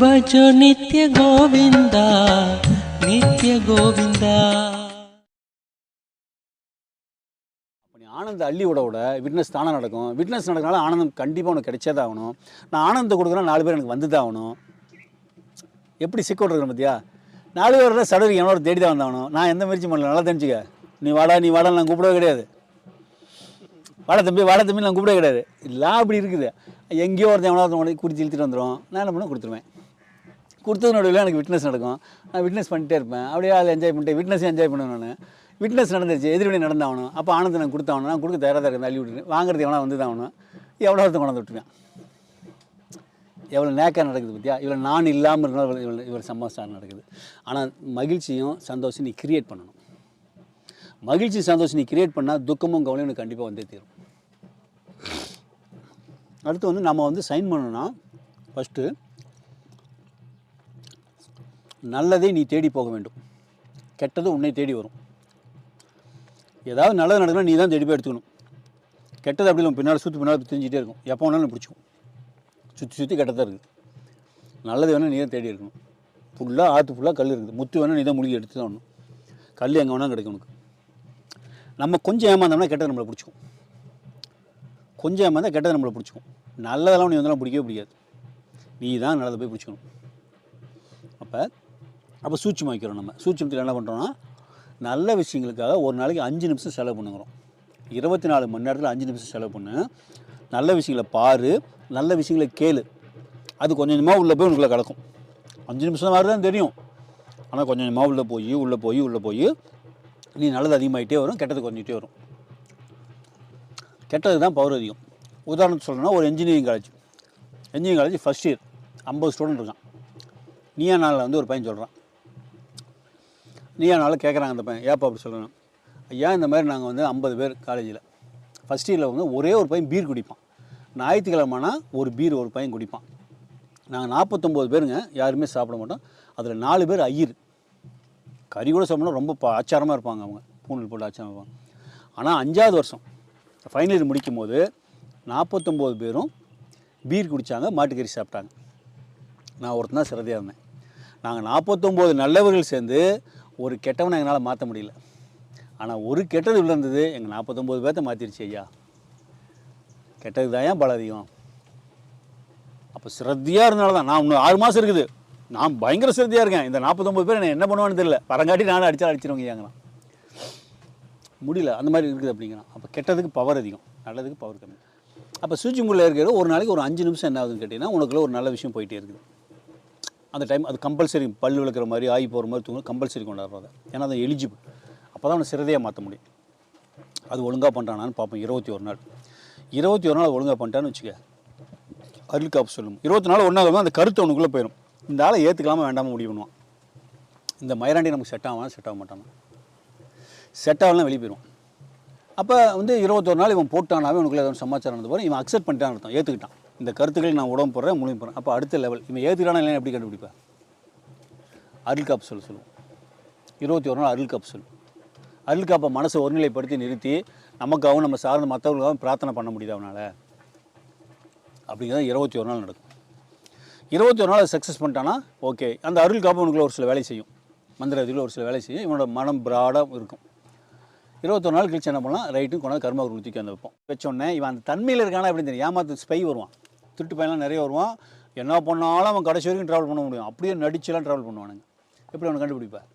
भजो नित्य गोविन्दा நித்திய கோவிந்தா ஆனந்த அள்ளி விட விட விட்னஸ் தானே நடக்கும். விட்னஸ் நடக்கனால ஆனந்தம் கண்டிப்பாக உனக்கு கிடைச்சே தான் ஆகணும். நான் ஆனந்தம் கொடுக்குறேன் நாலு பேர் எனக்கு வந்து தான் ஆகணும். எப்படி சிக்கோட் இருக்கிறேன் பார்த்தியா நாலு பேர் தான் சடலுக்கு என்னோட தேடி தான் வந்தாகணும் நான் எந்த முயற்சி பண்ணல. நல்லா தெரிஞ்சுக்க. நீ வாடா நீ வாடா நான் கூப்பிடவே கிடையாது. வாட தம்பி வாட தம்பி நான் கூப்பிடவே கிடையாது. இல்லை அப்படி இருக்குது. எங்கேயோ ஒருத்தன் எவ்வளோ ஒருத்தன் குறித்து இழுத்துட்டு வந்துடும் நான் என்ன பண்ண கொடுத்துருவேன். கொடுத்தது நடுவில் எனக்கு விட்னஸ் நடக்கும். நான் விட்னஸ் பண்ணிட்டே இருப்பேன். அப்படியே அதை என்ஜாய் பண்ணிட்டு விட்னஸ் என்ஜாய் பண்ணுவேன் நான். விட்னஸ் நடந்துருச்சு எதிர்வினை நடந்தாகணும். அப்போ ஆனந்தம் நான் கொடுத்தாகணும் நான் கொடுக்க தயாராக தான் இருக்கேன் தள்ளி விட்டுருக்கேன் வாங்குறது எவனா வந்து தான் ஆகணும். எவ்வளோ ஒருத்தன் கொண்டு விட்டுருக்கேன் எவ்வளோ நேக்காக நடக்குது பற்றியா இவ்வளோ நான் இல்லாமல் இருந்தால் இவ்வளோ இவ்வளோ சமாசாரம் நடக்குது. ஆனால் மகிழ்ச்சியும் சந்தோஷம் நீ கிரியேட் பண்ணணும். மகிழ்ச்சி சந்தோஷம் நீ கிரியேட் பண்ணால் துக்கமும் கவலையும் உனக்கு கண்டிப்பாக வந்தே தீரும். அடுத்து வந்து நம்ம வந்து சைன் பண்ணணும்னா ஃபஸ்ட்டு நல்லதை நீ தேடி போக வேண்டும். கெட்டது உன்னை தேடி வரும். ஏதாவது நல்லது நடக்கணும் நீ தான் தேடி போய் எடுத்துக்கணும். கெட்டது அப்படி இல்லை பின்னால் சுற்றி பின்னால் தெரிஞ்சிட்டே இருக்கும். எப்போ வேணாலும் பிடிச்சிக்கும். சுற்றி சுற்றி கெட்டதாக இருக்குது நல்லது வேணால் நீ தான் தேடி இருக்கணும் ஃபுல்லாக ஆற்று ஃபுல்லாக கல் இருக்குது. முத்து வேணால் நீ தான் முழுகி எடுத்து தான் வரணும் கல் எங்கே வேணாலும் கிடைக்கும் உனக்கு. நம்ம கொஞ்சம் ஏமாந்தோம்னா கெட்டது நம்மளை பிடிச்சிக்கும். கொஞ்சம் ஏமாந்தால் கெட்டது நம்மளை பிடிச்சிக்கும். நல்லதெல்லாம் நீ வந்தாலும் பிடிக்கவே பிடிக்காது. நீ தான் நல்லதை போய் பிடிச்சிக்கணும். அப்போ அப்போ சூட்சம் வைக்கிறோம் நம்ம. சூட்சமத்தில் என்ன பண்ணுறோன்னா நல்ல விஷயங்களுக்காக ஒரு நாளைக்கு அஞ்சு நிமிஷம் செலவு பண்ணுங்கிறோம். இருபத்தி நாலு மணி நேரத்தில் அஞ்சு நிமிஷம் செலவு பண்ணு. நல்ல விஷயங்களை பாரு நல்ல விஷயங்களை கேளு. அது கொஞ்சம் கொஞ்சமாக உள்ளே போய் உனக்குள்ளே கிடக்கும் அஞ்சு நிமிஷம் மாதிரி தான் தெரியும். ஆனால் கொஞ்சம் கொஞ்சமாக உள்ளே போய் உள்ளே போய் உள்ளே போய் நீ நல்லது அதிகமாகிட்டே வரும் கெட்டது குறைஞ்சிட்டே வரும். கெட்டது தான் பவர் அதிகம். உதாரணத்துக்கு சொல்லணும்னா ஒரு engineering college engineering college first year ஐம்பது ஸ்டூடெண்ட் இருக்கான். நீயா நாளில் வந்து ஒரு பையன் சொல்கிறான் நீயா ஆனாலும் கேட்குறாங்க அந்த பையன்? ஏப்பா அப்படி சொல்லணும் ஐயா இந்த மாதிரி நாங்கள் வந்து ஐம்பது பேர் காலேஜில். ஃபஸ்ட் இயரில் வந்து ஒரே ஒரு பையன் பீர் குடிப்பான். ஞாயிற்றுக்கிழமைனா ஒரு பீர் ஒரு பையன் குடிப்பான். நாங்கள் நாற்பத்தொம்போது பேருங்க யாருமே சாப்பிட மாட்டோம். அதில் நாலு பேர் ஐயர். கறி கூட சாப்பிடணும் ரொம்ப ப- ஆச்சாரமாக இருப்பாங்க அவங்க. பூனல் போட்டு ஆச்சாரம் இருப்பாங்க. ஆனால் அஞ்சாவது வருஷம் ஃபைனல் இயர் முடிக்கும் போது நாற்பத்தொம்போது பேரும் பீர் குடித்தாங்க மாட்டுக்கறி சாப்பிட்டாங்க. நான் ஒருத்தன் தான் சிறதையாக இருந்தேன். நாங்கள் நாற்பத்தொம்போது நல்லவர்கள் சேர்ந்து ஒரு கெட்டவனை எங்களால் மாற்ற முடியல. ஆனால் ஒரு கெட்டது உள்ள இருந்தது எங்கள் நாற்பத்தொம்போது பேர்த்த மாற்றிருச்சு ஐயா. கெட்டது தான் ஏன் பல அதிகம் அப்போ சிரத்தியாக இருந்தால தான் நான் இன்னும் ஆறு மாதம் இருக்குது. நான் பயங்கர சிரத்தியாக இருக்கேன். இந்த நாற்பத்தொம்பது பேர் என்ன பண்ணுவான்னு தெரியல. பரங்காட்டி நானும் அடித்தா அடிச்சிருவங்க ஏங்கண்ணா முடியல. அந்த மாதிரி இருக்குது அப்படிங்கிறான். அப்போ கெட்டதுக்கு பவர் அதிகம். நல்லதுக்கு பவர் கம்மி. அப்போ சுவிட்சிங் முள்ள இருக்கிற ஒரு நாளைக்கு ஒரு அஞ்சு நிமிஷம் என்ன ஆகுதுன்னு கேட்டிங்கன்னா உனக்குள்ள ஒரு நல்ல விஷயம் போயிட்டே இருக்குது. அந்த டைம் அது கம்பல்சரி பல் விளக்குற மாதிரி ஆகி போகிற மாதிரி தூங்க கம்பல்சரி கொண்டாடுறது ஏன்னா அது எலிஜிபிள் அப்போ தான் அவனை சிறதையாக மாற்ற முடியும். அது ஒழுங்காக பண்ணுறானான்னு பார்ப்போம். இருபத்தி ஒரு நாள். இருபத்தி ஒரு நாள் ஒழுங்காக பண்ணிட்டான்னு வச்சுக்க. அருள் காப்பு சொல்லும். இருபத்தி நாள் ஒன்றாவது அந்த கருத்து அவனுக்குள்ளே போயிடும் இந்த ஆளை ஏற்றுக்கலாமா வேண்டாமல் முடிவு பண்ணுவான். இந்த மயிராண்டி நமக்கு செட் ஆகாமல் செட் ஆக மாட்டானா? செட் ஆகலாம் வெளியே போயிடுவான். அப்போ வந்து இருபத்தொரு நாள் இவன் போட்டானாவே உனக்குள்ள ஏதாவது சமாச்சாரம் நடந்து போகிறேன் இவன் அக்செப்ட் பண்ணிட்டான் அர்த்தம். ஏற்றுக்கிட்டான் இந்த கருத்துக்கள் நான் உடம்பு போடுறேன் முழுமை போகிறேன் அப்போ அடுத்த லெவல் இவன் ஏற்றுக்கிறான இல்லைன்னு எப்படி கண்டுபிடிப்பேன் அருள் காப்பு சொல்ல சொல்லுவோம். இருபத்தி ஒரு நாள் அருள் காப்பு சொல்லும் அருள் காப்பை மனசை ஒருநிலைப்படுத்தி நிறுத்தி நமக்காகவும் நம்ம சார்ந்த மற்றவர்களுக்காகவும் பிரார்த்தனை பண்ண முடியுது அவனால்? அப்படிங்கிறது இருபத்தி ஒரு நாள் நடக்கும். இருபத்தி ஒரு நாள் சக்ஸஸ் பண்ணிட்டானா ஓகே அந்த அருள் காப்பு அவனுக்குள்ள ஒரு சில வேலை செய்யும். மந்திர இதில் ஒரு சில வேலை செய்யும். இவனோட மனம் பிராடாக இருக்கும். இருபத்தொரு நாள் கழிச்சு என்ன பண்ணலாம்? ரைட்டும் கொண்டாந்து கர்மா தூக்கி வந்து வைப்போம். வச்சோடனே இவன் அந்த தன்மையில் இருக்கானா அப்படின்னு தெரியும். ஏமாத்து ஸ்பை வருவான். திருட்டு பயணம் நிறைய வருவான். என்ன பண்ணாலும் அவன் கடைசி வரைக்கும் ட்ராவல் பண்ண முடியும். அப்படியே நடிச்செல்லாம் ட்ராவல் பண்ணுவானுங்க. எப்படி அவனை கண்டுபிடிப்பார்?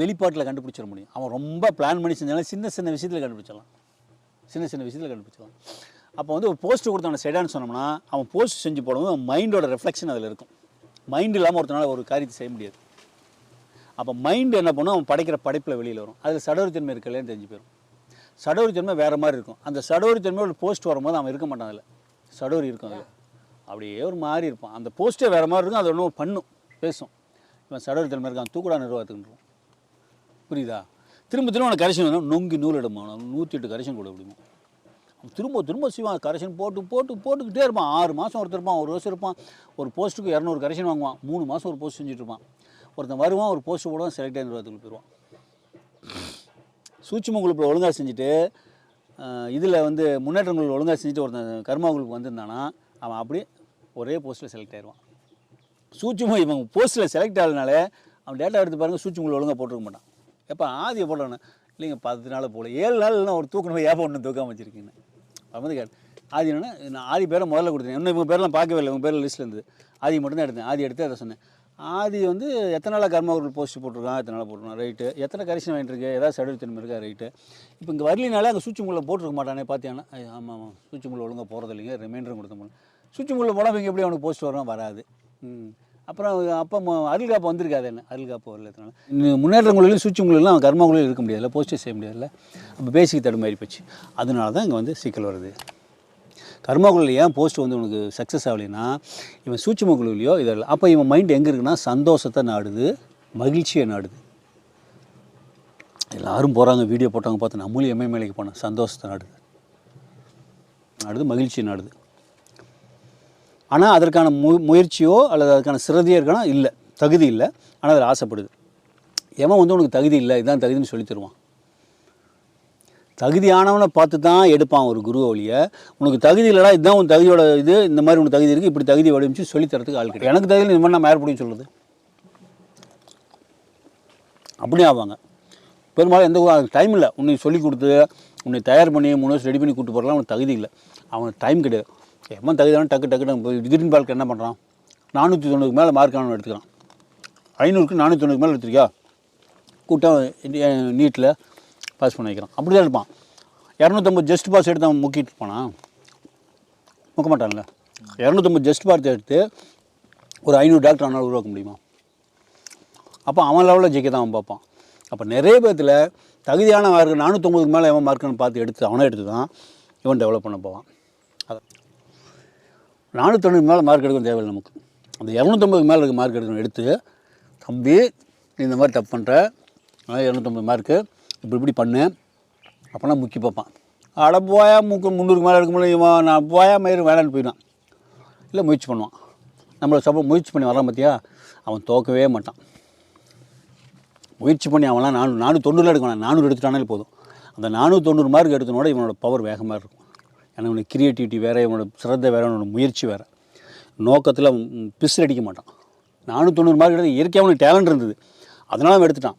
வெளிப்பாட்டில் கண்டுபிடிச்சிட முடியும். அவன் ரொம்ப பிளான் பண்ணி செஞ்சாலும் சின்ன சின்ன விஷயத்தில் கண்டுபிடிச்சிடலாம். சின்ன சின்ன விஷயத்தில் கண்டுபிடிச்சிடலாம். அப்போ வந்து ஒரு போஸ்ட் கொடுத்தவன அவனை செடான்னு சொன்னோம்னா அவன் போஸ்ட் செஞ்சு போடும்போது அவன் மைண்டோட ரெஃப்ளெக்ஷன் அதில் இருக்கும். மைண்டு இல்லாமல் ஒருத்தனால ஒரு காரியத்தை செய்ய முடியாது. அப்போ மைண்டு என்ன பண்ணும்? அவன் படைக்கிற படைப்பில் வெளியில் வரும். அதில் சடோரித்தன்மை இருக்கலன்னு தெரிஞ்சு போயிடும் சடோரித்தன்மை வேறு மாதிரி இருக்கும். அந்த சடவரித்தன்மை ஒரு போஸ்ட் வரும்போது அவன் இருக்க மாட்டான் அதில். சடோரி இருக்கும் அது. அப்படியே ஒரு மாதிரி இருப்பான். அந்த போஸ்ட்டே வேறு மாதிரி இருக்கும் அது ஒன்றும் பண்ணும் பேசும். இவன் தலைமை இருக்கான் தூக்குடா நிர்வாகத்துக்குன்றோம் புரியுதா? திரும்ப திரும்ப அவனை கரெக்ஷன் வேணும் நொங்கி நூல் அவனை. நூற்றி எட்டு கரெக்ஷன் கூட முடியுமா அவன் திரும்ப திரும்ப செய்வான். கரெக்ஷன் போட்டு போட்டு போட்டுக்கிட்டே இருப்பான். ஆறு மாதம் ஒருத்தர் இருப்பான் ஒரு வருஷம் இருப்பான். ஒரு போஸ்ட்டுக்கு இரநூறு கரெக்ஷன் வாங்குவான். மூணு மாதம் ஒரு போஸ்ட் செஞ்சுட்டு இருப்பான் ஒருத்தன் வருவான் ஒரு போஸ்ட் போடுவான் செலக்ட் ஆகி நிர்வாகத்துக்கு போயிடுவான். சூட்சும குழுப்பில் ஒழுங்காக செஞ்சுட்டு இதில் வந்து முன்னேற்றங்கள் ஒழுங்காக செஞ்சுட்டு ஒருத்தன் கர்மா குழுப்பு வந்திருந்தானா அவன் அப்படியே ஒரே போஸ்ட்டில் செலக்ட் ஆயிடுவான் சூட்சுமம் இவன் போஸ்ட்டில் செலக்ட் ஆகிறதுனால அவன் டேட்டா எடுத்து பாருங்கள் சூட்சுமங்களை ஒழுங்காக போட்டிருக்க மாட்டான். எப்போ ஆதியை போடுறானே இல்லைங்க பத்து நாள் போகல ஏழு நாள் இல்லைன்னா ஒரு தூக்கணும் ஏப்ப ஒன்று தூக்காம வச்சுருக்கீங்க. அவன் வந்து கேட்டு ஆதி என்னன்னா நான் ஆதி பேரை முதல்ல கொடுத்தேன். இன்னும் இவங்க பேரெலாம் பார்க்கவே இல்லை. இவங்க பேரில் லிஸ்ட்டில் இருந்தது. ஆதி மட்டும் தான் எடுத்தேன். ஆதி எடுத்து அதை சொன்னேன். ஆதி வந்து எத்தனை நாளாக கர்மாவர்கள் போஸ்ட் போட்டிருக்கான் எத்தனை நாளாக போட்டிருக்கான் ரைட்டு எத்தனை கரிசனம் வாங்கிட்டு இருக்கு? ஏதாவது சடுவு திரும்ப இருக்கா? ரைட்டு இப்போ இங்கே வரலினாலே அங்கே சூச்சுமுள்ள போட்டிருக்க மாட்டானே பார்த்தியானா ஆமாம் ஆமாம் ஆமாம் சூச்சுமுள்ள ஒழுங்காக போகிறது இல்லைங்க. ரிமைண்டரும் கொடுத்த முடியும் சூச்சுமுள்ள போனால் இங்கே எப்படி அவனுக்கு போஸ்ட் வரும் வராது. ம். அப்புறம் அப்போ அருள் காப்பு வந்திருக்காது என்ன? அருள் காப்பு வரல இதனால இன்னும் முன்னேற்றங்களிலும் சூச்சுமுலாம் கர்மங்களிலும் இருக்க முடியாதுல்ல போஸ்ட்டே செய்ய முடியாதுல்ல. அப்போ பேசிக் தடுமாறி போச்சு. அதனால தான் இங்கே வந்து சிக்கல் வருது. கர்மாக்குள்ள ஏன் போஸ்ட் வந்து உனக்கு சக்ஸஸ் ஆகலைன்னா இவன் சூட்சுமக்குழுவிலையோ இதெல்லாம் அப்போ இவன் மைண்ட் எங்கே இருக்குன்னா சந்தோஷத்தை நாடுது மகிழ்ச்சியை நாடுது. எல்லாரும் போகிறாங்க வீடியோ போட்டவங்க பார்த்து நம்மளும் எம்ஐ மேலைக்கு போனோம் சந்தோஷத்தை நாடுது. நாடுது மகிழ்ச்சியை நாடுது. ஆனால் அதற்கான மு முயற்சியோ அல்லது அதுக்கான சிறதியோ இருக்கானா? இல்லை தகுதி இல்லை. ஆனால் அதில் ஆசைப்படுது. எவன் வந்து உனக்கு தகுதி இல்லை இதுதான் தகுதின்னு சொல்லி தருவான். தகுதியானவனை பார்த்து தான் எடுப்பான் ஒரு குரு ஒழிய உனக்கு தகுதி இல்லைடா இதுதான் உன் தகுதியோட இது இந்த மாதிரி உனக்கு தகுதி இருக்குது இப்படி தகுதி வடிவமைச்சு சொல்லித்தரத்துக்கு ஆள் கிடையாது. எனக்கு தகுதி இந்த மாதிரி நான் மேற்படியும் சொல்லுது அப்படியே ஆவாங்க. பெரும்பாலும் எந்த டைம் இல்லை. உன்னை சொல்லி கொடுத்து உன்னை தயார் பண்ணி மூணு வருஷம் ரெடி பண்ணி கூப்பிட்டு போகிறலாம் அவனுக்கு தகுதி இல்லை. அவனுக்கு டைம் கிடையாது. எம்மா தகுதியான டக்கு டக்கு டக்கு போய் திடீர்னு பாலுக்கு என்ன பண்ணுறான் நானூற்றி தொண்ணூறுக்கு மேலே மார்க் அவன் எடுத்துக்கிறான். ஐநூறுக்கு நானூற்றி தொண்ணூறுக்கு மேலே எடுத்துருக்கியா? கூட்டம் நீட்டில் பாஸ் பண்ணி வைக்கிறான். அப்படி தான் இருப்பான். இரநூத்தம்பது ஜஸ்ட் பாஸ் எடுத்து அவன் முக்கிட்டு இருப்பானா முக்க மாட்டான்ல. இரநூத்தம்பது ஜஸ்ட் பாஸ் எடுத்து ஒரு ஐநூறு டாக்டர் அவனால் உருவாக்க முடியுமா? அப்போ அவன் லெவலில் ஜெயிக்க தான் அவன் பார்ப்பான். அப்போ நிறைய பேர்த்தில் தகுதியான மார்க் நானூற்றம்பதுக்கு மேலே எவன் மார்க்குன்னு பார்த்து எடுத்து அவனை எடுத்து தான் இவன் டெவலப் பண்ண போவான். அது நானூற்றொண்ணுக்கு மேலே மார்க் எடுக்கணும் தேவையில்லை நமக்கு. அந்த இரநூத்தம்பதுக்கு மேலே இருக்க மார்க் எடுக்கணும் எடுத்து தம்பி நீ இந்த மாதிரி தப்பு பண்ணுற இரநூத்தம்பது மார்க்கு இப்படி இப்படி பண்ணு. அப்போனா முக்கி பார்ப்பான். அட போயா முக்கு முந்நூறுக்கு மேலே எடுக்க முடியும் இவன். நான் போயா மயிறு வேலைன்னு போயிடுவான். இல்லை முயற்சி பண்ணுவான். நம்மளை சப்போ முயற்சி பண்ணி வரான் பார்த்தியா? அவன் தோக்கவே மாட்டான். முயற்சி பண்ணி அவன்லாம் நானூறு நானூறு தொண்ணூறில் எடுக்கணும். நானூறு எடுத்துட்டானே போதும். அந்த நானூறு தொண்ணூறு மார்க் எடுத்தனோட இவனோட பவர் வேகமாக இருக்கும். ஏன்னா இவனுக்கு கிரியேட்டிவிட்டி வேறு இவனோட சிறந்த வேறு இவனோட முயற்சி வேறு. நோக்கத்தில் பிசில் அடிக்க மாட்டான். நானூற்றி தொண்ணூறு மார்க் எடுத்து இயற்கையாக அவனுக்கு டேலண்ட் இருந்தது. அதனால அவன் எடுத்துட்டான்.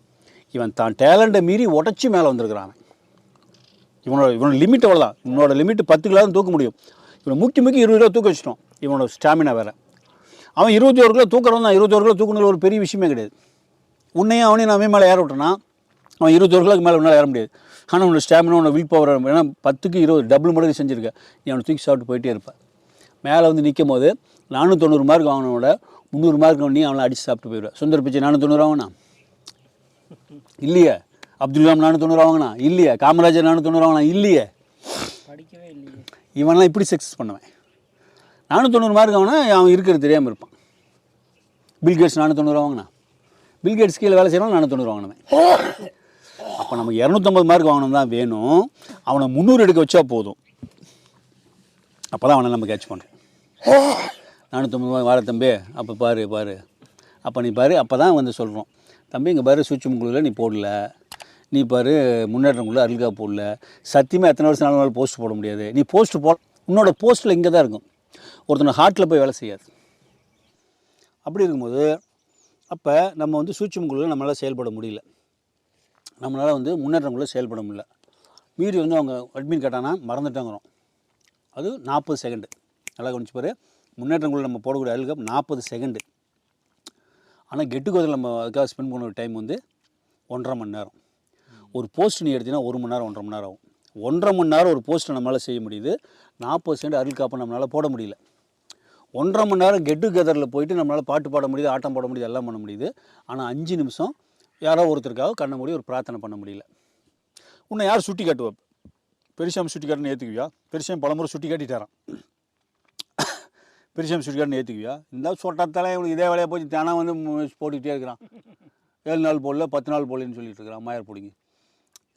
இவன் தான் டேலண்ட்டை மீறி உடச்சி மேலே வந்திருக்கிறான் இவனோட இவனோட லிமிட் அவ்வளோதான் இவனோட லிமிட் பத்து கிலோ தான் தூக்க முடியும். இவனை முக்கி முக்கி இருபது கிலோ தூக்க வச்சிட்டோம். இவனோட ஸ்டாமினா வேறு. அவன் இருபத்தி ஒரு கிலோ தூக்குறவன் தான். இருபத்தி ஒரு கிலோ தூக்கணும் ஒரு பெரிய விஷயமே கிடையாது. உன்னையும் அவனையும் நான் அவன் மேலே ஏற விட்டேன்னா அவன் இருபத்தி ஒரு கிலோக்கு மேலே உன்னால் ஏற முடியாது. ஆனால் உன்னோட ஸ்டாமினா உன்னோட வில் பவர் ஏன்னா பத்துக்கு இருபது டபுள் மடங்கு செஞ்சுருக்கேன் நீ அவனை தூக்கி சாப்பிட்டு போயிட்டே இருப்பேன் மேலே வந்து நிற்கும் போது நானூற்றி தொண்ணூறு மார்க் வாங்கினோட முந்நூறு மார்க் நீ அவனை அடித்து சாப்பிட்டு போயிடுவேன் சுந்தர் பிச்சை நானூற்றி தொண்ணூறு வாங்கினா இல்லையே. அப்துல் கலாம் நானூற்றி வாங்கினா? இல்லையே. காமராஜர் நானூற்றி வாங்கினா? இல்லையே. படிக்கவே இல்லையே. இவன்லாம் இப்படி சக்ஸஸ் பண்ணுவேன். நானூற்றொண்ணூறு மார்க் வாங்கினா அவன் இருக்கிறது தெரியாமல் இருப்பான். பில்கேட்ஸ் நானூற்றொண்ணூறு வாங்கினா? பில்கேட்ஸ் கீழே வேலை செய்யறவன் நானூற்றொண்ணூறு வாங்கினவன். அப்போ நமக்கு இரநூத்தம்பது மார்க் வாங்கணும் தான் வேணும். அவனை முந்நூறு எடுக்க வச்சா போதும். அப்போ தான் அவனை நம்ம கேட்ச் பண்ணுறோம் நானூற்றம்பது வார தம்பி அப்போ பாரு பாரு. அப்போ நீ பாரு அப்போ தான் வந்து சொல்கிறோம் தம்பி இங்கே பாரு சுவிட்ச் முங்குளில் நீ போடல. நீ பாரு முன்னேற்றங்குள்ள அருள்கா போடல. சத்தியமாக எத்தனை வருஷம் நாலு போஸ்ட் போட முடியாது. நீ போஸ்ட் போ உன்னோட போஸ்ட்டில் இங்கே தான் இருக்கும். ஒருத்தனை ஹார்ட்டில் போய் வேலை செய்யாது. அப்படி இருக்கும்போது அப்போ நம்ம வந்து சூட்சுமக்குள்ள நம்மளால் செயல்பட முடியல. நம்மளால் வந்து முன்னேற்றங்குள்ள செயல்பட முடியல. மீறி வந்து அவங்க அட்மின் கேட்டானா மறந்துட்டாங்கிறோம். அது நாற்பது செகண்டு நல்லா கவனிச்சு பாரு. முன்னேற்றங்களில் நம்ம போடக்கூடிய அருள்கப் நாற்பது செகண்டு ஆனால் கெட்டு கோதில் நம்ம அதுக்காக ஸ்பெண்ட் பண்ண டைம் வந்து ஒன்றரை மணி நேரம். ஒரு போஸ்ட் நீ எடுத்தீங்கன்னா ஒரு மணி நேரம் ஒன்றரை மணி நேரம் ஆகும். ஒன்றரை மணி நேரம் ஒரு போஸ்ட்டை நம்மளால் செய்ய முடியுது. நாற்பது செகண்ட் அருள் காப்பை நம்மளால் போட முடியல. ஒன்றரை மணி நேரம் கெட்டு கெதரில் போயிட்டு நம்மளால் பாட்டு பாட முடியுது ஆட்டம் போட முடியுது எல்லாம் பண்ண முடியுது. ஆனால் அஞ்சு நிமிஷம் யாரோ ஒருத்தருக்காக கண்ண மூடி ஒரு பிரார்த்தனை பண்ண முடியல. உன்னை யார் சுட்டி காட்டுவா பெருசாமி சுட்டி காட்டுன்னு ஏற்றுக்குவியா பெருசாமி பலமுறை சுட்டி காட்டிட்டாரான் பிரிசம் சுட்டி ஏற்றுக்குவியா இந்த சொட்டத்தால் இவனுக்கு இதே வேலையை போச்சு. தினம் வந்து போட்டுக்கிட்டே இருக்கிறான். ஏழு நாள் போடல பத்து நாள் போடலன்னு சொல்லிட்டு இருக்கிறான் மாயர் பிடிங்கி.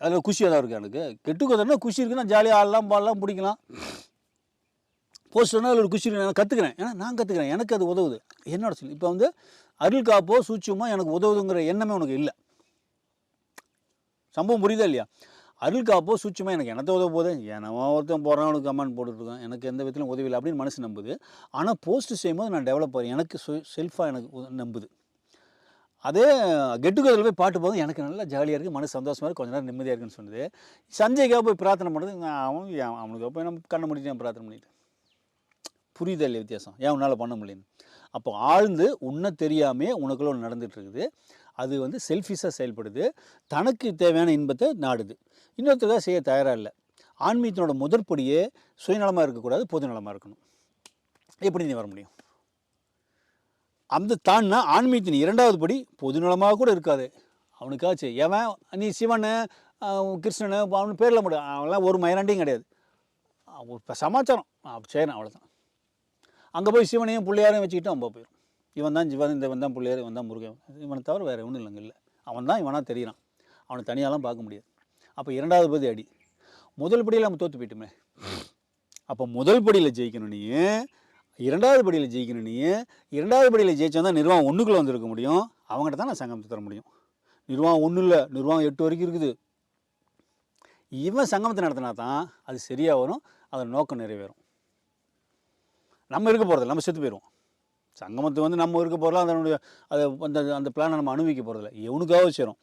அதில் குஷியாக தான் இருக்குது எனக்கு? கெட்டு குஷி இருக்குன்னா ஜாலியாக ஆடலாம் பாடலாம் பிடிக்கலாம். போஸ்டர்னா அதில் ஒரு குஷி இருக்கு நான் கற்றுக்கிறேன் ஏன்னா நான் கற்றுக்கிறேன் எனக்கு அது உதவுது. என்னோட சொல்லி இப்போ வந்து அருள் காப்போ சூட்சமோ எனக்கு உதவுதுங்கிற எண்ணமே உனக்கு இல்லை. சம்பவம் புரியுதா இல்லையா? அருள்காப்போ காப்போ எனக்கு என்னத்த உதவ போகுது? என்னவோ ஒருத்தன் போகிறான் கமெண்ட் போட்டுருக்கான் எனக்கு எந்த விதத்திலும் உதவி இல்லை அப்படின்னு மனசு நம்புது. ஆனால் போஸ்ட் செய்யும்போது நான் டெவலப் ஆகிறேன் எனக்கு செல்ஃபாக எனக்கு உ- நம்புது. அதே கெட்டுக்கதில் போய் பாட்டு போதும் எனக்கு நல்லா ஜாலியாக இருக்குது மனசு சந்தோஷமாக இருக்குது கொஞ்ச நேரம் நிம்மதியாக இருக்குன்னு சொன்னது. சஞ்சய்க்காக போய் பிரார்த்தனை பண்ணுறது அவன் அவனுக்கு போய் நம்ம கண்ணை முடிச்சு நான் பிரார்த்தனை பண்ணிட்டு புரியுதா இல்லை வித்தியாசம். ஏன் உன்னால் பண்ண முடியலன்னு. அப்போ ஆழ்ந்து உன்னை தெரியாமே உனக்குள்ள ஒன்று நடந்துகிட்ருக்குது இருக்குது. அது வந்து செல்ஃபிஷாக செயல்படுது. தனக்கு தேவையான இன்பத்தை நாடுது. இன்னொருத்தருக்காக செய்ய தயாராக இல்லை. ஆன்மீகத்தினோட முதற்படியே சுயநலமாக இருக்கக்கூடாது பொதுநலமாக இருக்கணும். எப்படி நீ வர முடியும்? அந்த தான்னா ஆன்மீகத்தின் இரண்டாவது படி பொதுநலமாக கூட இருக்காது. அவனுக்காச்சு எவன் நீ சிவனு கிருஷ்ணனு அவனு பேரில் முடியும் அவன்லாம் ஒரு மயிராண்டியும் கிடையாது. இப்போ சமாச்சாரம். அப்படி செய்யணும் அவ்வளோதான் அங்கே போய் சிவனையும் பிள்ளையாரையும் வச்சுக்கிட்டு அவன் போயிடும் இவன் தான் சிவன் இந்த இவன் தான் பிள்ளையார் இவன் தான் முருகன். இவனை தவிர வேறு ஒன்றும் இல்லைங்க இல்லை. அவன் தான் இவனாக தெரியிறான். அவனை தனியாலாம் பார்க்க முடியாது. அப்போ இரண்டாவது பகுதி அடி. முதல் படியில் நம்ம தோற்று போயிட்டோமே. அப்போ முதல் படியில் ஜெயிக்கணும் நீ. இரண்டாவது படியில் ஜெயிக்கணும் நீ. இரண்டாவது படியில் ஜெயிச்சா தான் நிர்வாகம் ஒன்றுக்குள்ளே வந்திருக்க முடியும். அவங்ககிட்ட தான் நான் சங்கமத்தை தர முடியும். நிர்வாகம் ஒன்றும் இல்லை. நிர்வாகம் எட்டு வரைக்கும் இருக்குது. இவன் சங்கமத்தை நடத்தினா தான் அது சரியாக வரும். அதன் நோக்கம் நிறைவேறும். நம்ம இருக்க போகிறதில்ல நம்ம செத்து போயிடுவோம் சங்கமத்து வந்து நம்ம இருக்க போகிறலாம் அதனுடைய அதை அந்த அந்த பிளானை நம்ம அனுபவிக்க போகிறதில்ல எவனுக்காக சேரும்.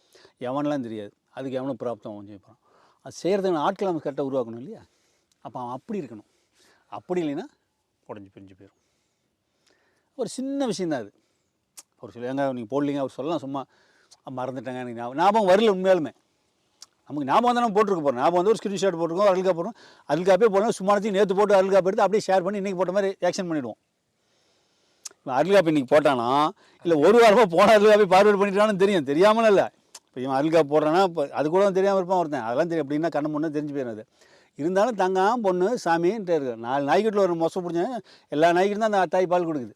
எவன்லாம் தெரியாது. அதுக்கு எவனும் பிராப்தம் அவன் செய்யப்பான் அது செய்கிறதுக்கு ஆட்களை நம்ம கரெக்டாக உருவாக்கணும் இல்லையா? அப்போ அவன் அப்படி இருக்கணும். அப்படி இல்லைன்னா உடஞ்சி பிரிஞ்சு போயிடும் ஒரு சின்ன விஷயந்தான் அது. அவர் சொல்லி எங்க நீங்கள் போடலீங்க அவர் சொல்லலாம் சும்மா மறந்துட்டாங்க எனக்கு ஞாபகம் ஞாபகம் வரல உண்மையாலுமே. நமக்கு ஞாபகம் வந்து நம்ம போட்டிருக்க போகிறோம் ஞாபகம் வந்து ஒரு ஸ்க்ரீன்ஷாட் போட்டிருக்கோம் அருள்கா போடுறோம். அருள்காப்பே போடணும் சும்மா நேற்று போட்டு அருள்காப் எடுத்து அப்படியே ஷேர் பண்ணி இன்றைக்கி போட்ட மாதிரி ஆக்ஷன் பண்ணிவிடுவோம் இப்போ அருள்காப்பு இன்றைக்கி போட்டானா? இல்லை ஒரு வாரமாக போன அருள்காப்பை பார்வேர்ட் பண்ணிட்டான்னு தெரியும். தெரியாமல் இல்லை. இப்போ இவன் அல்கா போடுறான்னா இப்போ அது கூட தெரியாமல் இருப்பான் ஒருத்தன். அதெல்லாம் தெரியும். அப்படின்னா கண்ணு முன்னே தெரிஞ்சு போயிடும் அது. இருந்தாலும் தங்காம பொண்ணு சாமின்ட்டு இருக்கு. நாலு நாய்க்கிட்ட ஒரு மொசை பிடிச்சேன் எல்லா நாய்க்கிட்டும் தான் அந்த தாய் பால் கொடுக்குது.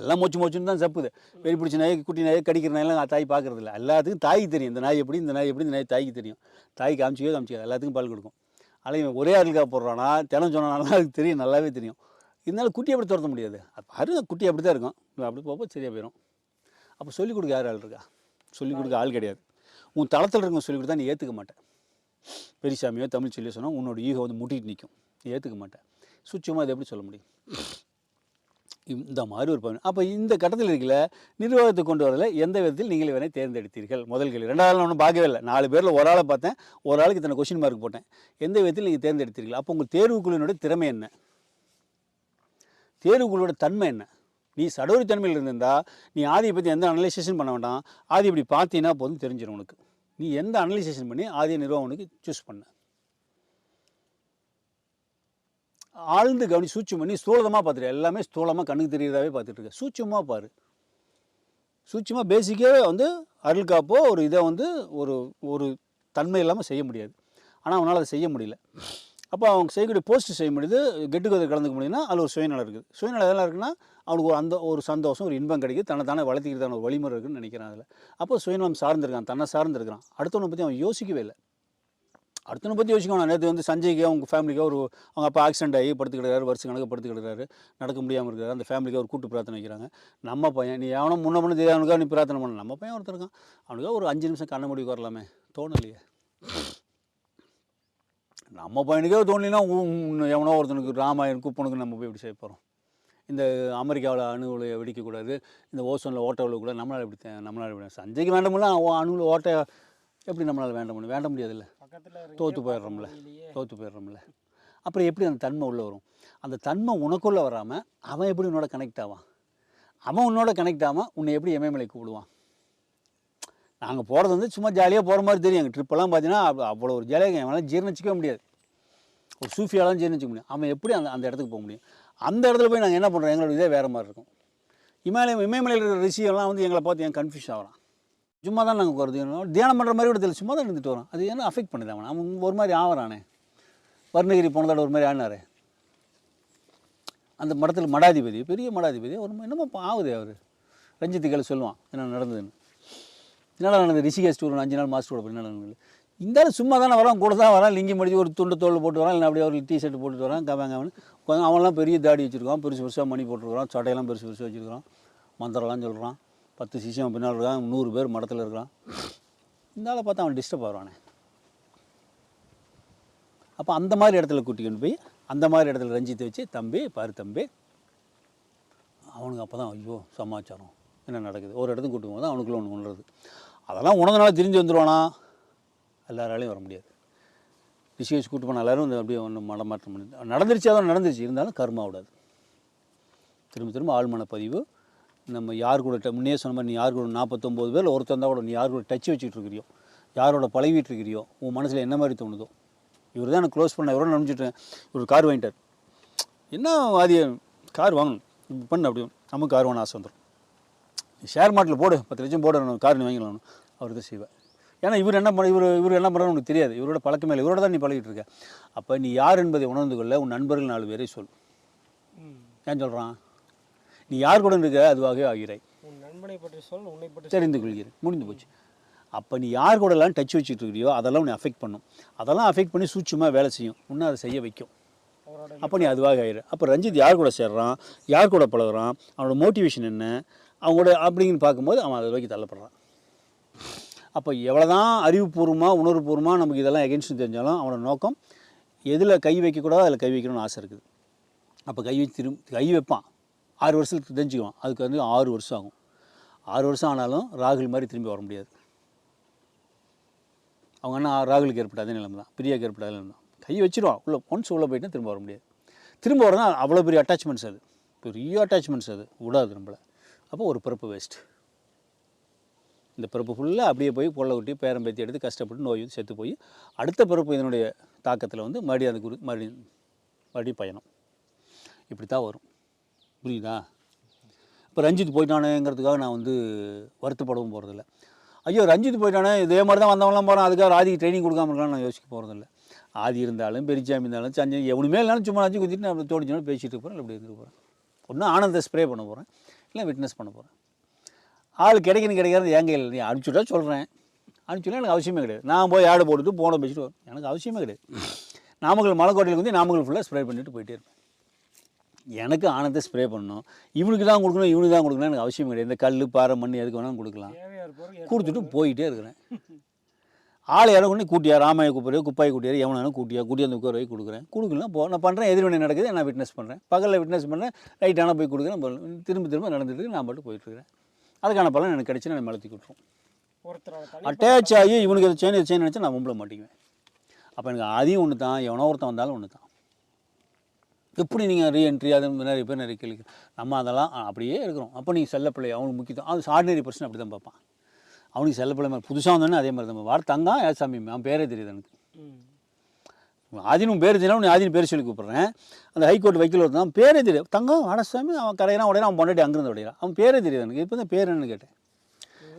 எல்லாம் மொச்சு மொச்சுன்னு தான் சப்புது. வெறி பிடிச்ச நாய் குட்டி நாய் கடிக்கிற நாயெல்லாம் தாய் பார்க்குறதில்ல எல்லாத்துக்கும் தாய்க்கு தெரியும். இந்த நாய் எப்படி இந்த நாய் எப்படி இந்த நாய் தாய்க்கு தெரியும். தாய் காமிச்சிக்கோ காமிச்சிக்கோ எல்லாத்துக்கும் பால் கொடுக்கும். ஆனால் இவன் ஒரே அல்கா போடுறானா தினம் சொன்னாலும் அதுக்கு தெரியும். நல்லாவே தெரியும். இருந்தாலும் குட்டி அப்படி துரத்த முடியாது? அது பாருங்க குட்டி அப்படி தான் இருக்கும் அப்படி போகப்போ சரியாக போயிடும் அப்போ சொல்லிக் கொடுக்க யார் ஆள் இருக்கா? சொல்லிக் கொடுக்க ஆள் கிடையாது. உன் தளத்தில் இருக்கவங்க சொல்லிக் கொடுத்தா நீ ஏற்றுக்க மாட்டேன் பெரியசாமியோ தமிழ் சொல்லியோ சொன்னால் உன்னோட ஈகோ வந்து முட்டிட்டு நிற்கும் நீ ஏற்றுக்க மாட்டேன் சுச்சமாக அதை எப்படி சொல்ல முடியும்? இந்த மாதிரி ஒரு பலன் அப்போ இந்த கட்டத்தில் இருக்கல நிர்வாகத்தை கொண்டு வரல எந்த விதத்தில் நீங்கள் இவனை தேர்ந்தெடுத்தீர்கள்? முதல் கேள்வி. ரெண்டாவது ஒன்றும் பார்க்கவே இல்லை. நாலு பேரில் ஒரு ஆளை பார்த்தேன். ஒரு ஆளுக்கு இத்தனை கொஷின் மார்க் போட்டேன். எந்த விதத்தில் நீங்கள் தேர்ந்தெடுத்தீர்கள்? அப்போ உங்கள் தேர்வுக்குழுவினுடைய திறமை என்ன? தேர்வுக்குழுவோட தன்மை என்ன? நீ சடோரி தன்மையில் இருந்திருந்தா நீ ஆதியை பற்றி எந்த அனலைசேஷன் பண்ண வேண்டாம். ஆதி இப்படி பார்த்தீங்கன்னா போதும் தெரிஞ்சிடும் உனக்கு. நீ எந்த அனலைசேஷன் பண்ணி ஆதிய நிர்வாகம் உனக்கு சூஸ் பண்ண. ஆழ்ந்து கவனி சூட்சம் பண்ணி ஸ்தூலமாக பார்த்துரு. எல்லாமே ஸ்தூலமாக கண்ணுக்கு தெரியிறதாவே பார்த்துட்டு இருக்க. சூட்சமாக பாரு. சூட்சமாக பேசிக்காகவே வந்து அருள் காப்போ ஒரு இதை வந்து ஒரு ஒரு தன்மை இல்லாமல் செய்ய முடியாது. ஆனால் அவனால் அதை செய்ய முடியல. அப்போ அவங்க செய்யக்கூடிய போஸ்ட் செய்ய முடியுது கெட்டுக்கதை கலந்துக்க முடியுதுன்னா அதில் ஒரு சுயநலம் இருக்குது. சுயநலம் எதெல்லாம் இருக்குன்னா அவனுக்கு ஒரு அந்த ஒரு சந்தோஷம் ஒரு இன்பம் கிடைக்குது. தன்னை தானே வளர்த்திக்கிறதான ஒரு வழிமுறை இருக்குன்னு நினைக்கிறான் அதில். அப்போ சுயநலம் சார்ந்திருக்கான் தன்னை சார்ந்திருக்கிறான். அடுத்தவனை பற்றி அவன் யோசிக்கவே இல்லை. அடுத்தவனை பற்றி யோசிக்கணும் நேற்று வந்து சஞ்சய்க்கு அவங்க ஃபேமிலிக்கு ஒரு அவங்க அப்பா ஆக்சிடென்ட் ஆகி படுத்துக்கிடுறாரு வருஷம் கணக்கு படுத்துக்கிடுறாரு. நடக்க முடியாமல் இருக்கிறாரு. அந்த ஃபேமிலிக்கு ஒரு கூட்டு பிரார்த்தனை வைக்கிறாங்க. நம்ம பையன் நீ எவனோ முன்ன பண்ண தெரியாதவனுக்காக நீ பிரார்த்தனை பண்ண. நம்ம பையன் ஒருத்தருக்கான் அவனுக்காக ஒரு அஞ்சு நிமிஷம் கண்ண முடிவுக்கு வரலாமே தோணலையே. நம்ம பையனுக்கே தோணலினா எவனோ ஒருத்தனுக்கு ராமாயணம் குப்பனுக்கு நம்ம போய் இப்படி செய்ய போகிறோம் இந்த அமெரிக்காவில் அணு உலையை வெடிக்கக்கூடாது இந்த ஓசோனில் ஓட்டை விழக்கூடாது நம்மளால் எப்படி தே- நம்மளால் எப்படி சஞ்சய்க்கு வேண்டாமில்ல அணுவில் ஓட்டை எப்படி நம்மளால் வேண்டாம் முடியும்? வேண்ட முடியாதுல்ல. தோத்து போயிடுறோம்ல தோத்து போயிடுறோம்ல. அப்புறம் எப்படி அந்த தன்மை உள்ளே வரும்? அந்த தன்மை உனக்குள்ளே வராமல் அவன் எப்படி உன்னோட கனெக்ட் ஆவான்? அவன் உன்னோட கனெக்ட் ஆகாமல் உன்னை எப்படி எம்எம்எல்ஏ கூப்பிடுவான்? நாங்கள் போகிறது வந்து சும்மா ஜாலியாக போகிற மாதிரி தெரியும். எங்கள் ட்ரிப்பெல்லாம் பார்த்தீங்கன்னா அவ்வளோ ஒரு ஜாலியாக எவனால் ஜீர்ணிச்சிக்கவே முடியாது. ஒரு சூஃபியாலாம் ஜீர்ணிச்சிக்க முடியும். அவன் எப்படி அந்த அந்த இடத்துக்கு போக முடியும்? அந்த இடத்துல போய் நாங்கள் என்ன பண்ணுறோம் எங்களோட இதே வேறு மாதிரி இருக்கும். இமாலயம் இமயமலையில் இருக்கிற ரிஷியெல்லாம் வந்து எங்களை பார்த்து ஏன் கன்ஃபியூஸ் ஆகிறான் சும்மா தான் நாங்கள் வருது தியானம் பண்ணுற மாதிரி கூட தெரியல. சும்மா தான் இருந்துட்டு வரோம். அது என்ன அஃபெக்ட் பண்ணுது அவன்? அவன் ஒரு மாதிரி ஆவறானே. வர்ணகிரி போனதோட ஒரு மாதிரி ஆனார் அந்த மடத்தில் மடாதிபதி பெரிய மடாதிபதி. ஒரு என்னமோ ஆகுது அவர். ரஞ்சித்துக்கள் சொல்லுவான் என்ன நடந்ததுன்னு. என்னடா நடந்தது? ரிஷிகேஷ் டூர் அஞ்சு நாள் மாஸ்டர் கூட என்ன நடந்தது. இருந்தாலும் சும்மா தானே வரான் கூட தான் வரான். லிங்கி மடிச்சு ஒரு துண்டு தோல் போட்டு வரான். இல்லை அப்படியே ஒரு டி ஷர்ட் போட்டுட்டு வரான். கவாங்க அவன் கொஞ்சம் அவன்லாம் பெரிய தாடி வச்சுருக்கான். பெருசு பெருசாக மணி போட்டுருக்கான் சட்டையெல்லாம் பெருசு பெருசாக வச்சுருக்கான் மந்திரம்லாம் சொல்கிறான் பத்து சிஷியம் பின்னால் இருக்கான். நூறு பேர் மடத்தில் இருக்கிறான். இருந்தாலும் பார்த்தா அவன் டிஸ்டர்ப் ஆகிறானே அப்போ அந்த மாதிரி இடத்துல கூட்டிக்கொண்டு போய் அந்த மாதிரி இடத்துல ரஞ்சித்தை வச்சு தம்பி பாரு தம்பி. அவனுக்கு அப்போ தான் ஐயோ சமாச்சாரம். என்ன நடக்குது? ஒரு இடத்துக்கு கூட்டும் போது அவனுக்குள்ள ஒன்று உணர்றது. அதெல்லாம் உணர்ந்தனால திரிஞ்சு வந்துடுவானா எல்லாராலையும் வர முடியாது. ரிஷிகேஷ் கூட்டு போன எல்லோரும் வந்து அப்படியே ஒன்று மடமாற்றம் பண்ணி நடந்துருச்சு அதான் நடந்துருச்சு. இருந்தாலும் கர்மா விடாது. திரும்ப திரும்ப ஆழ்மன பதிவு நம்ம யார் கூட ட- முன்னே சொன்ன மாதிரி நீ யார் கூட நாற்பத்தொம்போது பேர் ஒருத்தன் கூட நீ யார் கூட டச் வச்சுட்டு இருக்கிறியோ? யாரோட பழகிட்டு இருக்கிறியோ? உன் மனசில் என்ன மாதிரி தோணுதோ? இவர் தான் எனக்கு க்ளோஸ் பண்ண இவரோட நினச்சிட்டேன் இவர் கார் வாங்கிட்டார். என்ன அது கார் வாங்கணும். பண்ணு அப்படியும் நமக்கு கார் வாங்க ஆசை வந்துடும் ஷேர் மார்ட்டில் போடு. பத்து லட்சம் போடு. நான் கார் நீ வாங்கிக்கலாம். அவர் தான் செய்வேன் ஏன்னா இவர் என்ன பண்ண இவர் இவர் என்ன பண்ணுறான்னு உனக்கு தெரியாது. இவரோட பழக்கமே இல்லை. இவரோட தான் நீ பழகிட்டு இருக்க. அப்போ நீ யார் என்பதை உணர்ந்து கொள்ள உன் நண்பர்கள் நாலு பேரை சொல். ஏன் சொல்கிறான் நீ யார் கூட இருக்க? அதுவாகவே ஆகிறாய். நண்பனை பற்றி சொல் உன்னை பற்றி தெரிந்து கொள்கிறேன். முடிந்து போச்சு. அப்போ நீ யார் கூடலாம் டச் வச்சுட்டு இருக்கிறியோ அதெல்லாம் உன்னை அஃபெக்ட் பண்ணும். அதெல்லாம் அஃபெக்ட் பண்ணி சூட்சமாக வேலை செய்யும். இன்னும் அதை செய்ய வைக்கும். அப்போ நீ அதுவாக ஆயிரு. அப்போ ரஞ்சித் யார் கூட சேர்றான்? யார் கூட பழகுறான்? அவனோட மோட்டிவேஷன் என்ன? அவங்களோட அப்படின்னு பார்க்கும்போது அவன் அதை நோக்கி தள்ளப்படுறான். அப்போ எவ்வளோதான் அறிவுபூர்வமாக உணர்வுபூர்வமாக நமக்கு இதெல்லாம் எகென்ஸ்ட் தெரிஞ்சாலும் அவனோட நோக்கம் எதில் கை வைக்கக்கூடாதோ அதில் கை வைக்கணும்னு ஆசை இருக்குது. அப்போ கை வச்சு திரும்ப கை வைப்பான். ஆறு வருஷத்துக்கு தெரிஞ்சுக்குவான் அதுக்கு வந்து ஆறு வருஷம் ஆகும். ஆறு வருஷம் ஆனாலும் ராகுல் மாதிரி திரும்பி வர முடியாது. அவங்க அண்ணா ராகுலுக்கு ஏற்பட்டாதே அதே தான். பிரியாவுக்கு ஏற்பட்ட அதே தான். கை வச்சிருவான். உள்ளே ஒன்ஸ் உள்ளே போயிட்டா திரும்ப வர முடியாது. திரும்ப வரதான் அவ்வளோ பெரிய அட்டாச்மெண்ட்ஸ் அது. பெரிய அட்டாச்மெண்ட்ஸ் அது. விடாது நம்மளை. அப்போ ஒரு பிறப்பு வேஸ்ட் இந்த பிறப்பு ஃபுல்லாக அப்படியே போய் பொருளை குட்டி பேரம்பேத்தி எடுத்து கஷ்டப்பட்டு நோய் வந்து செத்து போய் அடுத்த பிறப்பு இதனுடைய தாக்கத்தில் வந்து மறுபடியும் அந்த குரு மறுபடியும் மறுபடியும் பயணம். இப்படி தான் வரும். புரியுதா? இப்போ ரஞ்சித் போயிட்டானேங்கிறதுக்காக நான் வந்து வருத்தப்படவும் போகிறதில்ல ஐயோ ரஞ்சித் போயிட்டானே இதே மாதிரி தான் வந்தவங்களாம் போகிறோம் அதுக்காக ஆதிக்கு ட்ரைனிங் கொடுக்காம இருக்கான்னு நான் யோசிக்க போகிறதில்ல ஆதி இருந்தாலும் பெரிச்சாமி இருந்தாலும் சஞ்சய் எவனுமே இல்லைனாலும் சும்மா அஞ்சு குத்திட்டு நான் தோடிச்சோன்னு பேசிட்டு போகிறேன் இப்படி இருந்துட்டு போகிறேன் ஒன்றும் ஆனந்தத்தை ஸ்ப்ரே பண்ண போகிறேன் இல்லை விட்னஸ் பண்ண போகிறேன் ஆள் கிடைக்கணும் கிடைக்காது என் கையில் நீ அனுப்பிச்சுட்டா சொல்கிறேன் அனுப்பிச்சுட்டா எனக்கு அவசியமே கிடையாது. நான் போய் ஆடு போட்டுட்டு போன பேசிட்டு வரேன் எனக்கு அவசியமே கிடையாது. நாமக்கல் மலைக்கோட்டையில் வந்து நாமக்கல் ஃபுல்லாக ஸ்ப்ரே பண்ணிட்டு போயிட்டே இருப்பேன். எனக்கு ஆனந்தத்தை ஸ்ப்ரே பண்ணணும். இவனுக்கு தான் கொடுக்கணும் இவனுக்கு தான் கொடுக்கணும் எனக்கு அவசியம் கிடையாது. இந்த கல் பாறை மண் எதுக்கு வேணாலும் கொடுக்கலாம். கொடுத்துட்டு போயிட்டே இருக்கிறேன். ஆள் இறங்குன்னு கூட்டியா? ராமாய கூப்பிட்றது குப்பாய் கூட்டியார் எவனாலும் கூட்டியா? கூட்டி அந்த உட்கார போய் கொடுக்குறேன். கொடுக்கலாம் போ நான் பண்ணுறேன் எதிர்வினை நடக்குது நான் விட்னஸ் பண்ணுறேன் பகலில் விட்னஸ் பண்ணுறேன் நைட்டான போய் கொடுக்குறேன் திரும்ப திரும்ப நடந்துட்டு நான் பாட்டு போயிட்டுருக்கிறேன் அதுக்கான பலன் எனக்கு கிடச்சி நான் மலர்த்தி தனி அட்டாச் ஆகி இவனுக்கு அது செயின் செயின் நினச்சா நான் மும்பில் மாட்டிக்குவேன் அப்போ எனக்கு அதையும் ஒன்று தான் எவனோ ஒருத்தன் வந்தாலும் ஒன்று தான் எப்படி நீங்கள் ரீஎன்ட்ரி அது நிறைய பேர் நிறைய கேள்வி நம்ம அதெல்லாம் அப்படியே இருக்கிறோம். அப்போ நீங்கள் செல்லப்பிள்ளை அவனுக்கு முக்கியம் அது ஆர்டினரி பர்சன் அப்படி தான் பார்ப்பான். அவனுக்கு செல்லப்பிள்ளை மாதிரி. புதுசாக வந்தோடனே அதே மாதிரி தான். வார் தங்கா ஏ சாமி அவன் பேரே தெரியுது எனக்கு. ஆதினும் பேர் தெரியும் நீ ஆதினு பேர் சொல்லி கூப்பிட்றேன். அந்த ஹைகோர்ட் வைக்கல ஒருத்தன் பேரே தெரியும் தங்கம் வாடசாமி அவன் கரையிறான் உடையிறான் அவன் பொண்டாட்டி அங்கிருந்து உடையிறான். அவன் பேரே தெரியாது எனக்கு. இப்போ தான் பேர் என்னன்னு கேட்டேன்.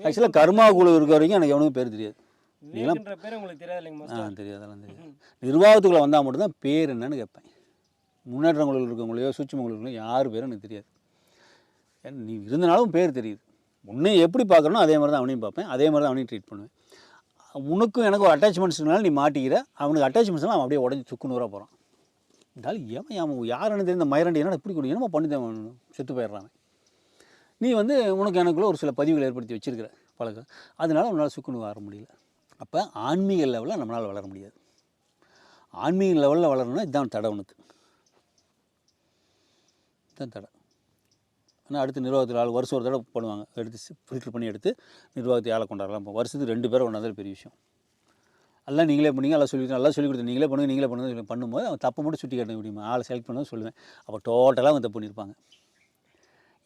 ஆக்சுவலாக கர்மா குழு இருக்க வரைக்கும் எனக்கு எவனுக்கும் பேர் தெரியாது. இல்லைங்க ஆ மாஸ்டர் தெரியாது. நிர்வாகத்துக்குள்ளே வந்தால் மட்டும்தான் பேர் என்னன்னு கேட்பேன். முன்னேற்றங்களில் இருக்கவங்களையோ சூட்சமங்களில் யார் பேரும் எனக்கு தெரியாது. நீ இருந்தனாலும் பேர் தெரியுது. உன்னை எப்படி பார்க்குறனோ அதே மாதிரி தான் அவனையும் பார்ப்பேன். அதே மாதிரி தான் அவனையும் ட்ரீட் பண்ணுவேன். உனக்கும் எனக்கு ஒரு அட்டாச்மெண்ட்ஸ்னால நீ மாட்டிக்கிற. அவனுக்கு அட்டாச்மெண்ட்ஸ்லாம் அவன் அப்படியே உடஞ்சி துக்குநூறாக போகிறான் இருந்தாலும் ஏன் அவன் யாருன்னு தெரிந்த மயிரண்டி என்ன இப்படி கொடு என்னமோ பண்ணி தான் செத்து போயிடுறான் நீ வந்து உனக்கு எனக்குள்ளே ஒரு சில பதிவுகளை ஏற்படுத்தி வச்சிருக்கிற பழக்கம். அதனால உன்னால் சுக்குனு வர முடியல. அப்போ ஆன்மீக லெவலில் நம்மளால் வளர முடியாது. ஆன்மீக லெவலில் வளரணும்னா இதுதான் தடை உனக்கு. இதுதான் தடை. ஆனால் அடுத்து நிர்வாகத்தில் ஆள் வருஷம் ஒரு தடவை பண்ணுவாங்க. எடுத்து ஃபில்டர் பண்ணி எடுத்து நிர்வாகத்தை ஆளை கொண்டாடலாம். இப்போ வருஷத்துக்கு ரெண்டு பேரை கொண்டாந்தாலும் பெரிய விஷயம். எல்லாம் நீங்களே பண்ணீங்க எல்லாம் சொல்லி நல்லா சொல்லி கொடுத்து நீங்களே பண்ணுங்க நீங்களே பண்ணுங்க பண்ணும்போது அவன் தப்பு மட்டும் சுட்டி காட்ட முடியுமா? ஆளை செலக்ட் பண்ண சொல்லுவேன். அப்போ டோட்டலாக அவன் தப்பு பண்ணியிருப்பாங்க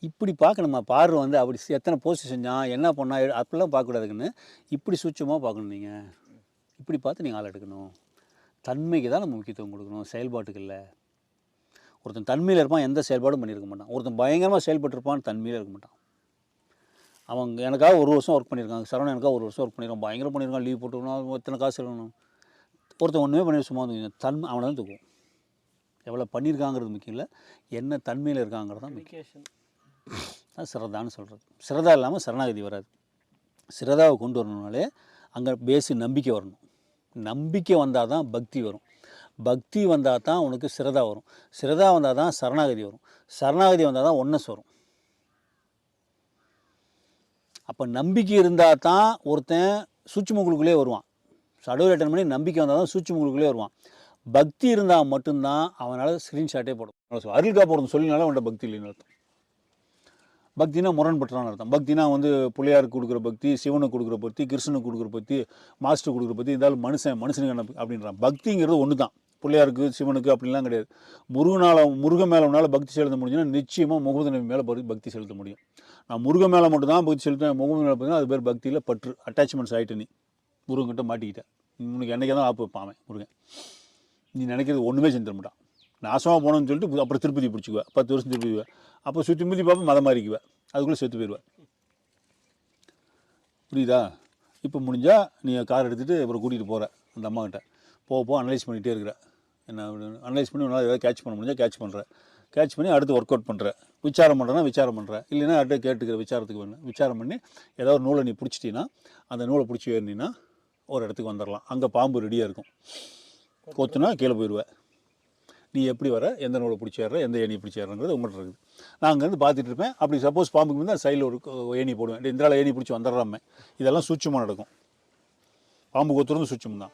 இப்படி பார்க்கணுமா. பார்வை வந்து அப்படி எத்தனை போஸ்ட் செஞ்சான் என்ன பண்ணால் அப்படிலாம் பார்க்கக்கூடாதுக்குன்னு இப்படி சூட்சமாக பார்க்கணும் நீங்கள் இப்படி பார்த்து நீங்கள் ஆள் எடுக்கணும். தன்மைக்கு தான் நம்ம முக்கியத்துவம் கொடுக்கணும். செயல்பாட்டுக்கு இல்லை. ஒருத்தன் தன்மையில் இருப்பான் எந்த செயல்பாடும் பண்ணியிருக்க மாட்டான். ஒருத்தன் பயங்கரமாக செயல்பட்டுருப்பான் தன்மையில் இருக்க மாட்டான். அவங்க எனக்காக ஒரு வருஷம் ஒர்க் பண்ணியிருக்காங்க. சரவணன் எனக்காக ஒரு வருஷம் ஒர்க் பண்ணியிருக்கான். பயங்கரம் பண்ணியிருக்கான். லீவ் போட்டுக்கணும் எத்தனை காசு எழுதணும் ஒருத்தன் ஒன்றுமே பண்ணி சும்மா வந்து தன்மை அவனை தான் தூக்கும் எவ்வளோ பண்ணியிருக்காங்கிறது முக்கியம் இல்லை. என்ன தன்மையில் இருக்காங்கிறது தான் முக்கியம். தான் சிரதான்னு சொல்கிறது சிரதா இல்லாமல் சரணாகதி வராது. சிரதாவை கொண்டு வரணுனாலே அங்கே பேஸு நம்பிக்கை வரணும். நம்பிக்கை வந்தால் தான் பக்தி வரும். பக்தி வந்தால் தான் உனக்கு சிரதா வரும். சிரதா வந்தால் தான் சரணாகதி வரும். சரணாகதி வந்தால் தான் ஒன்னஸ் வரும். அப்போ நம்பிக்கை இருந்தால் தான் ஒருத்தன் சூட்சுமங்களுக்குள்ளே வருவான். சடவு அட்டன் பண்ணி நம்பிக்கை வந்தால் தான் சூட்சுமங்களுக்குள்ளே வருவான். பக்தி இருந்தால் மட்டும்தான் அவனால் ஸ்க்ரீன்ஷாட்டே போடும் அருள்கா போகிறது சொல்லினாலும் அவன்கிட்ட பக்தி இல்லைன்னு அர்த்தம். பக்தினா முரண்பட்டுறான்னு அர்த்தம். பக்தினா வந்து பிள்ளையாருக்கு கொடுக்குற பக்தி சிவனுக்கு கொடுக்குற பக்தி கிருஷ்ணனுக்கு கொடுக்குற பக்தி மாஸ்டர் கொடுக்குற பக்தி இருந்தாலும் மனுஷன் மனுஷனுக்கு என்ன அப்படின்றான். பக்திங்கிறது ஒன்று தான் பிள்ளையாருக்கு சிவனுக்கு அப்படிலாம் கிடையாது. முருகனால் முருகன் மேலே உன்னால் பக்தி செலுத்த முடிஞ்சுன்னா நிச்சயமாக முகமது நபி மேலே பக்தி செலுத்த முடியும். நான் முருகன் மேலே மட்டும்தான் பக்தி செலுத்தேன் முகமது மேலே பார்த்தீங்கன்னா அது பேர் பக்தியில் பற்று அட்டாச்மெண்ட்ஸ் ஆகிட்டு நீ. முருகன்கிட்ட மாட்டிக்கிட்டேன் உனக்கு என்றைக்கே தான் ஆப்பு வைப்பான் முருகன். நீ நினைக்கிறது ஒன்றுமே செஞ்சு மாட்டான். நாசமாக போனோம்னு சொல்லிட்டு அப்புறம் திருப்பதி பிடிச்சிக்குவேன் பத்து வருஷம் திருப்பதிக்குவேன் அப்போ சுற்றி முற்றி பார்ப்போம் மதம் மாறிக்குவேன் அதுக்குள்ளே செத்து போயிடுவேன் புரியுதா? இப்போ முடிஞ்சால் நீ கார் எடுத்துகிட்டு அப்புறம் கூட்டிகிட்டு போகிற அந்த அம்மாக்கிட்ட போக போக அனலைஸ் பண்ணிகிட்டே இருக்கிற. என்ன அனலைஸ் பண்ணி உன்னால் ஏதாவது கேட்ச் பண்ண முடிஞ்சால் கேட்ச் பண்ணுறேன் கேட்ச் பண்ணி அடுத்து ஒர்க் அவுட் பண்ணுறேன் விசாரம் பண்ணுறனா விசாரம் பண்ணுறேன் இல்லைன்னா அடுத்து கேட்டுக்கிற விசாரத்துக்கு வேணும் விசாரம் பண்ணி ஏதாவது ஒரு நூலை நீ பிடிச்சிட்டின்னா அந்த நூலை பிடிச்சி ஏறினா ஒரு இடத்துக்கு வந்துடலாம் அங்கே பாம்பு ரெடியாக இருக்கும். கொத்துனா கீழே போயிடுவேன் நீ எப்படி வர? எந்த நூலை பிடிச்சி ஏறுற? எந்த ஏணியை பிடிச்சி உங்கள்கிட்ட இருக்குது. நான் அங்கேருந்து பார்த்துட்டு இருப்பேன். அப்படி சப்போஸ் பாம்புக்கு வந்து சைடில் ஒரு ஏணி போடுவேன். இந்திராவில் ஏணி பிடிச்சி வந்துடுறாமே இதெல்லாம் சூட்சமாக நடக்கும். பாம்பு கொத்துறது சூட்சம் தான்